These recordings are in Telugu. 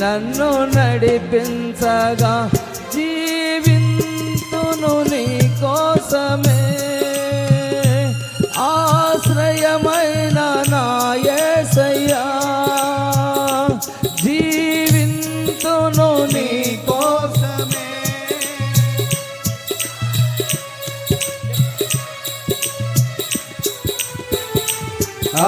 నన్ను నడిపించగా జీవింతును నీ కోసమే. ఆశ్రయమైన నా జీ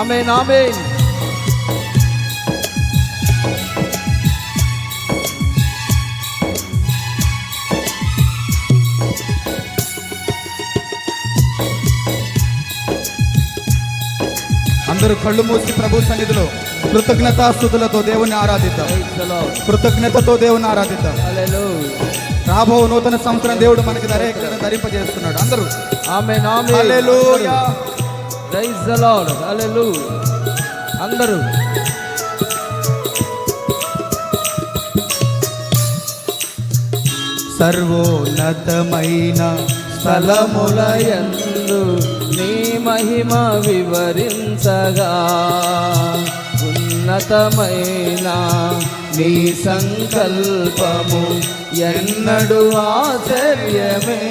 ఆమెన్ ఆమెన్ అందరూ కళ్ళు మూసి ప్రభు సన్నిధిలో కృతజ్ఞతాస్థుతులతో దేవుని ఆరాధిద్దాం. కృతజ్ఞతతో దేవుని ఆరాధిద్దాం. రాబో నూతన సంవత్సరం దేవుడు మనకి ధరేకరణ ధరింపజేస్తున్నాడు. అందరూ amen hallelujah praise the lord hallelujah అందరూ. సర్వోన్నతమైన స్థలములయందు నీ మహిమ వివరించగా. ఉన్నతమైన నీ సంకల్పము ఎన్నడు ఆశ్చర్యమే.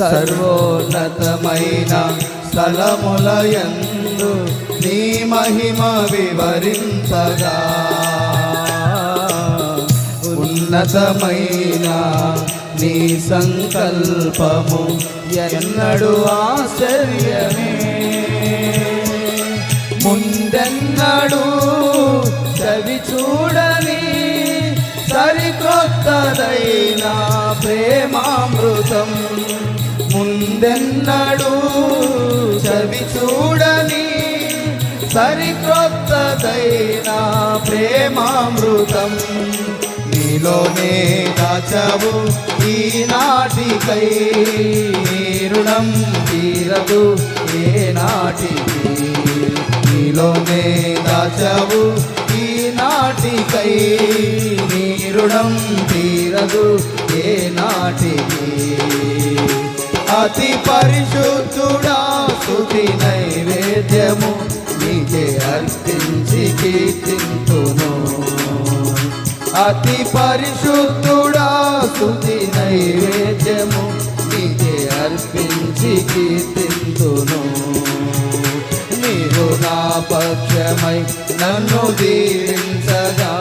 సర్వోన్నతమైన స్థలములయందు నీ మహిమ వివరించగా. ఉన్నతమైన నీ సంకల్పము ఎన్నడు ఆశ్చర్యమే. ముందెన్నడు చవి చూడని సరికొత్తదైన ప్రేమామృతం. ముందెన్నడు చవి చూడని సరికొత్తదైన ప్రేమామృతం. నీలోనే దాచవు ఈనాటికై. నీ రుణం తీరదు ఏ నాటికి నీలోనే దాచవు ఈనాటికై. నీ రుణం తీరదు ఏ నాటికి అతి పరిశుద్ధుడా స్తుతి నైవేద్యము నీకే అర్పించి కీర్తింతును. అతి పరిశుద్ధుడా స్తుతి నైవేద్యము నీకే అర్పించి కీర్తింతును. నీవు నా పక్షమై నన్ను దీవించగా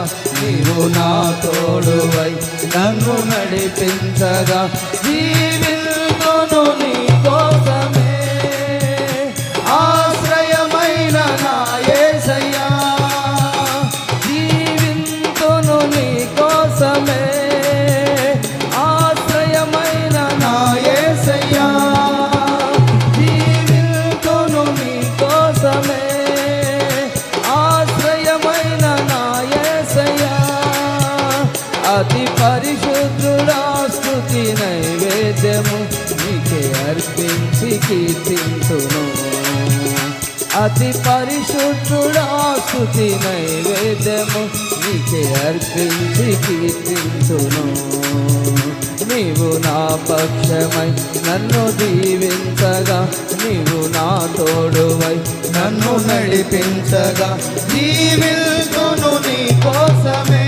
నీవు నా తోడువై నన్ను నడిపించగా జీవి పరిశుద్ధుడా స్తుతి నైవేద్యము నీకే అర్పించి కీర్తించును అతి పరిశుద్ధుడా స్తుతి నైవేద్యము నీకే అర్పించి కీర్తించును నీవు నా పక్షమై నన్ను దీవించగా నీవు నా తోడువై నన్ను నడిపించగా జీవిల్తును నీ కోసమే.